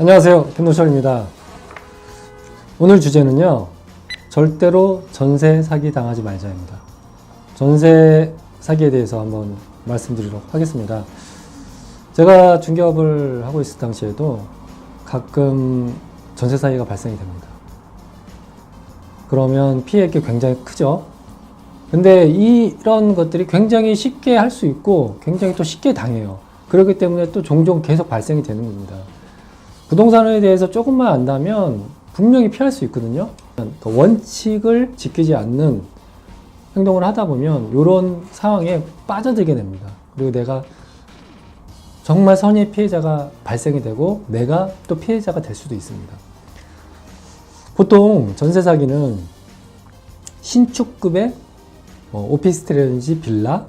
안녕하세요. 김노철입니다. 오늘 주제는요. 절대로 전세 사기 당하지 말자입니다. 전세 사기에 대해서 한번 말씀드리도록 하겠습니다. 제가 중개업을 하고 있을 당시에도 가끔 전세 사기가 발생이 됩니다. 그러면 피해액이 굉장히 크죠. 근데 이런 것들이 굉장히 쉽게 할 수 있고 굉장히 또 쉽게 당해요. 그렇기 때문에 또 종종 계속 발생이 되는 겁니다. 부동산에 대해서 조금만 안다면 분명히 피할 수 있거든요. 그 원칙을 지키지 않는 행동을 하다 보면 이런 상황에 빠져들게 됩니다. 그리고 내가 정말 선의의 피해자가 발생이 되고 내가 또 피해자가 될 수도 있습니다. 보통 전세 사기는 신축급의 뭐 오피스텔이라든지 빌라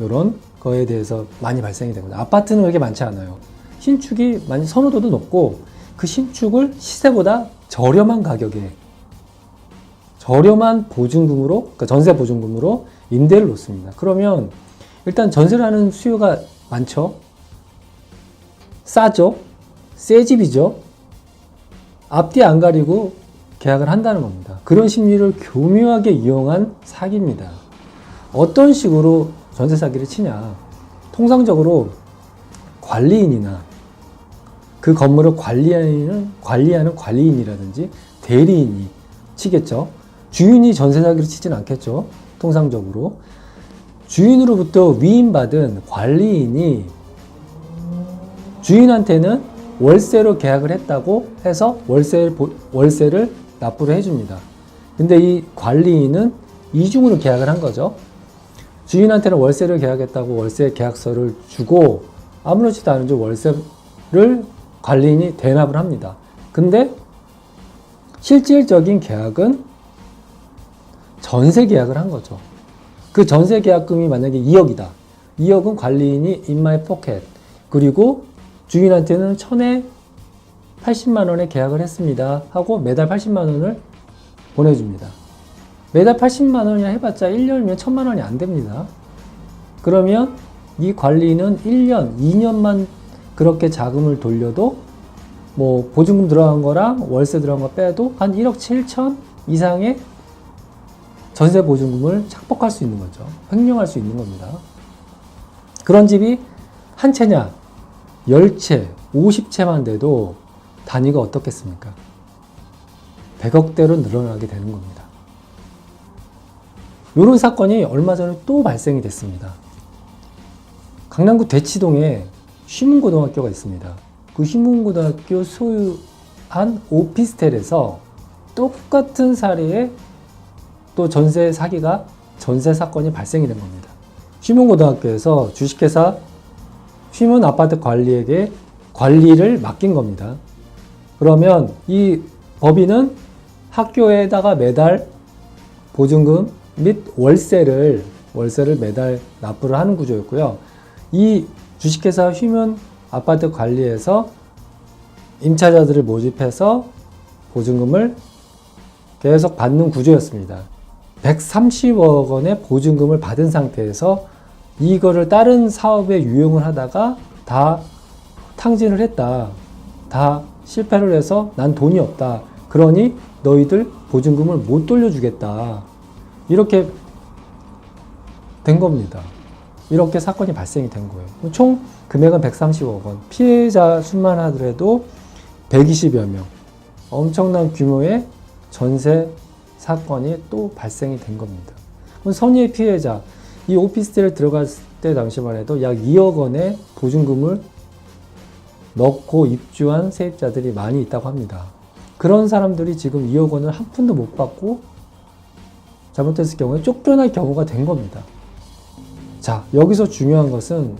이런 거에 대해서 많이 발생이 되거든요. 아파트는 그렇게 많지 않아요. 신축이 많이 선호도도 높고 그 신축을 시세보다 저렴한 가격에 저렴한 보증금으로 그러니까 전세 보증금으로 임대를 놓습니다. 그러면 일단 전세를 하는 수요가 많죠. 싸죠. 새 집이죠. 앞뒤 안 가리고 계약을 한다는 겁니다. 그런 심리를 교묘하게 이용한 사기입니다. 어떤 식으로 전세 사기를 치냐. 통상적으로 관리인이나 그 건물을 관리하는, 관리하는 관리인이라든지 대리인이 치겠죠. 주인이 전세 사기를 치진 않겠죠. 통상적으로. 주인으로부터 위임받은 관리인이 주인한테는 월세로 계약을 했다고 해서 월세를, 보- 월세를 납부를 해줍니다. 근데 이 관리인은 이중으로 계약을 한 거죠. 주인한테는 월세를 계약했다고 월세 계약서를 주고 아무렇지도 않은지 월세를 관리인이 대납을 합니다. 근데 실질적인 계약은 전세 계약을 한 거죠. 그 전세 계약금이 만약에 2억이다. 2억은 관리인이 my pocket. 그리고 주인한테는 천에 80만 원에 계약을 했습니다. 하고 매달 80만 원을 보내줍니다. 매달 80만 원이나 해봤자 1년이면 1000만 원이 안 됩니다. 그러면 이 관리는 1년, 2년만 그렇게 자금을 돌려도 뭐 보증금 들어간 거랑 월세 들어간 거 빼도 한 1억 7천 이상의 전세 보증금을 착복할 수 있는 거죠. 횡령할 수 있는 겁니다. 그런 집이 한 채냐, 10채, 50채만 돼도 단위가 어떻겠습니까? 100억대로 늘어나게 되는 겁니다. 이런 사건이 얼마 전에 또 발생이 됐습니다. 강남구 대치동에 휘문고등학교가 있습니다. 그 휘문고등학교 소유한 오피스텔에서 똑같은 사례의 또 전세 사기가 전세 사건이 발생이 된 겁니다. 휘문고등학교에서 주식회사 휘문 아파트 관리에게 관리를 맡긴 겁니다. 그러면 이 법인은 학교에다가 매달 보증금 및 월세를 월세를 매달 납부를 하는 구조였고요. 이 주식회사 휘문 아파트 관리에서 임차자들을 모집해서 보증금을 계속 받는 구조였습니다. 130억 원의 보증금을 받은 상태에서 이거를 다른 사업에 유용을 하다가 다 탕진을 했다. 다 실패를 해서 난 돈이 없다. 그러니 너희들 보증금을 못 돌려주겠다. 이렇게 된 겁니다. 이렇게 사건이 발생이 된 거예요. 총 금액은 130억 원. 피해자 수만 하더라도 120여 명. 엄청난 규모의 전세 사건이 또 발생이 된 겁니다. 그럼 선의의 피해자, 이 오피스텔에 들어갔을 때 당시만 해도 약 2억 원의 보증금을 넣고 입주한 세입자들이 많이 있다고 합니다. 그런 사람들이 지금 2억 원을 한 푼도 못 받고 잘못했을 경우에 쫓겨날 경우가 된 겁니다. 자, 여기서 중요한 것은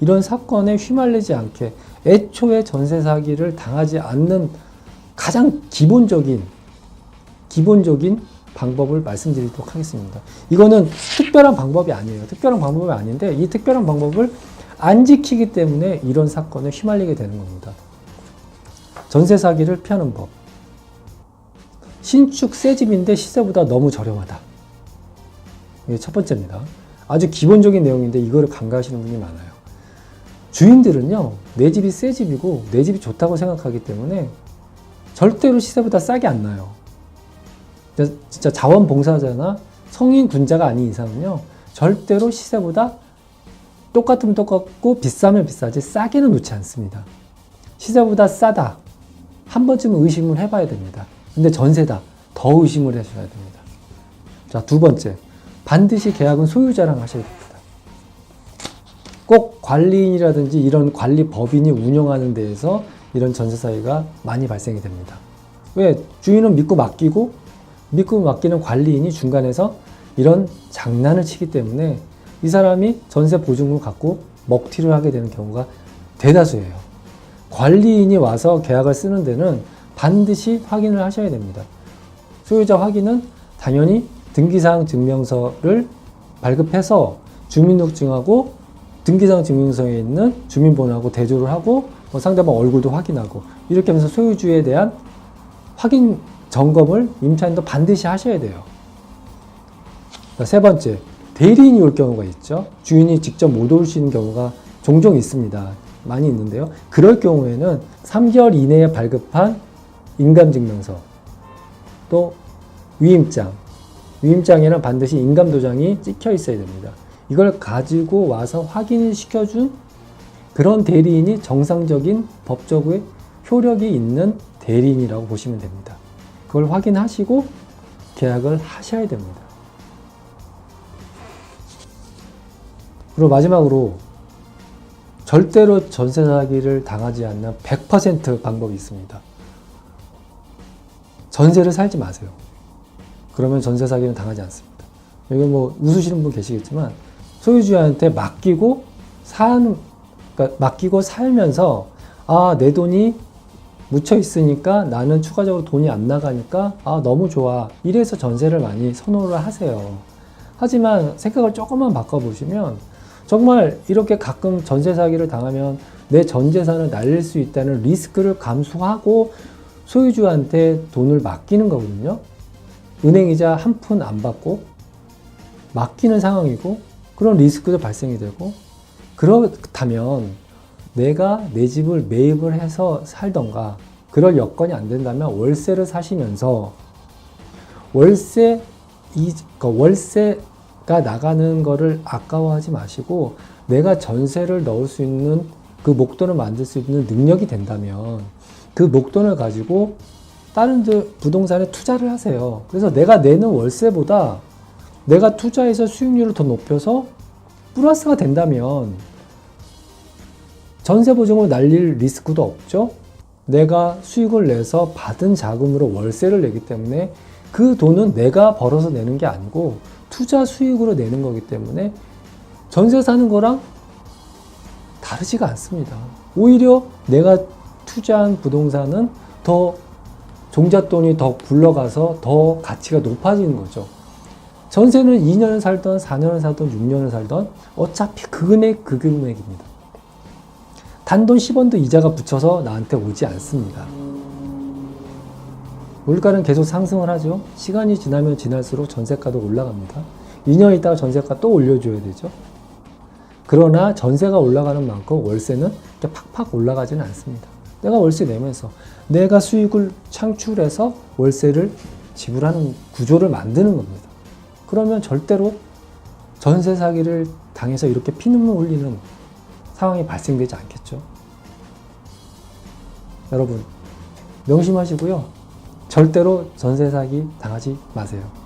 이런 사건에 휘말리지 않게 애초에 전세 사기를 당하지 않는 가장 기본적인 기본적인 방법을 말씀드리도록 하겠습니다. 이거는 특별한 방법이 아니에요. 특별한 방법이 아닌데 이 특별한 방법을 안 지키기 때문에 이런 사건에 휘말리게 되는 겁니다. 전세 사기를 피하는 법. 신축 새 집인데 시세보다 너무 저렴하다. 이게 첫 번째입니다. 아주 기본적인 내용인데 이거를 간과하시는 분이 많아요. 주인들은요, 내 집이 새 집이고 내 집이 좋다고 생각하기 때문에 절대로 시세보다 싸게 안 나요. 진짜- 자원봉사자나 성인 군자가 아닌 이상은요, 절대로 시세보다 똑같으면 똑같고 비싸면 비싸지 싸게는 놓지 않습니다. 시세보다 싸다. 한 번쯤은 의심을 해봐야 됩니다. 근데 전세다. 더 의심을 해줘야 됩니다. 자, 두 번째. 반드시 계약은 소유자랑 하셔야 됩니다. 꼭 관리인이라든지 이런 관리 법인이 운영하는 데에서 이런 전세 사기가 많이 발생이 됩니다. 왜? 주인은 믿고 맡기고 믿고 맡기는 관리인이 중간에서 이런 장난을 치기 때문에 이 사람이 전세 보증금을 갖고 먹튀를 하게 되는 경우가 대다수예요. 관리인이 와서 계약을 쓰는 데는 반드시 확인을 하셔야 됩니다. 소유자 확인은 당연히 등기사항 증명서를 발급해서 주민등록증하고 등기사항 증명서에 있는 주민번호하고 대조를 하고 뭐 상대방 얼굴도 확인하고 이렇게 하면서 소유주에 대한 확인 점검을 임차인도 반드시 하셔야 돼요. 자, 세 번째, 대리인이 올 경우가 있죠. 주인이 직접 못 있는 경우가 종종 있습니다. 많이 있는데요. 그럴 경우에는 3개월 이내에 발급한 인감증명서, 또 위임장, 위임장에는 반드시 인감도장이 찍혀 있어야 됩니다. 이걸 가지고 와서 확인을 시켜준 그런 대리인이 정상적인 법적의 효력이 있는 대리인이라고 보시면 됩니다. 그걸 확인하시고 계약을 하셔야 됩니다. 그리고 마지막으로 절대로 전세 사기를 당하지 않는 100% 방법이 있습니다. 전세를 살지 마세요. 그러면 전세 사기는 당하지 않습니다. 여기 뭐 웃으시는 분 계시겠지만 소유주한테 맡기고 사는 그러니까 맡기고 살면서 아 내 돈이 묻혀 있으니까 나는 추가적으로 돈이 안 나가니까 아 너무 좋아 이래서 전세를 많이 선호를 하세요. 하지만 생각을 조금만 바꿔보시면 정말 이렇게 가끔 전세 사기를 당하면 내 전 재산을 날릴 수 있다는 리스크를 감수하고 소유주한테 돈을 맡기는 거거든요. 은행이자 한 푼 안 받고 맡기는 상황이고 그런 리스크도 발생이 되고 그렇다면 내가 내 집을 매입을 해서 살던가 그럴 여건이 안 된다면 월세를 사시면서 월세 이 그러니까 월세가 나가는 거를 아까워하지 마시고 내가 전세를 넣을 수 있는 그 목돈을 만들 수 있는 능력이 된다면 그 목돈을 가지고 다른 데 부동산에 투자를 하세요. 그래서 내가 내는 월세보다 내가 투자해서 수익률을 더 높여서 플러스가 된다면 전세 보증을 날릴 리스크도 없죠. 내가 수익을 내서 받은 자금으로 월세를 내기 때문에 그 돈은 내가 벌어서 내는 게 아니고 투자 수익으로 내는 거기 때문에 전세 사는 거랑 다르지가 않습니다. 오히려 내가 투자한 부동산은 더 종잣돈이 더 굴러가서 더 가치가 높아지는 거죠. 전세는 2년을 살던 4년을 살던 6년을 살던 어차피 그 금액 그 금액입니다. 단돈 10원도 이자가 붙여서 나한테 오지 않습니다. 물가는 계속 상승을 하죠. 시간이 지나면 지날수록 전세가도 올라갑니다. 2년 있다가 전세가 또 올려줘야 되죠. 그러나 전세가 올라가는 만큼 월세는 팍팍 올라가지는 않습니다. 내가 월세 내면서 내가 수익을 창출해서 월세를 지불하는 구조를 만드는 겁니다. 그러면 절대로 전세 사기를 당해서 이렇게 피눈물 흘리는 상황이 발생되지 않겠죠. 여러분, 명심하시고요. 절대로 전세 사기 당하지 마세요.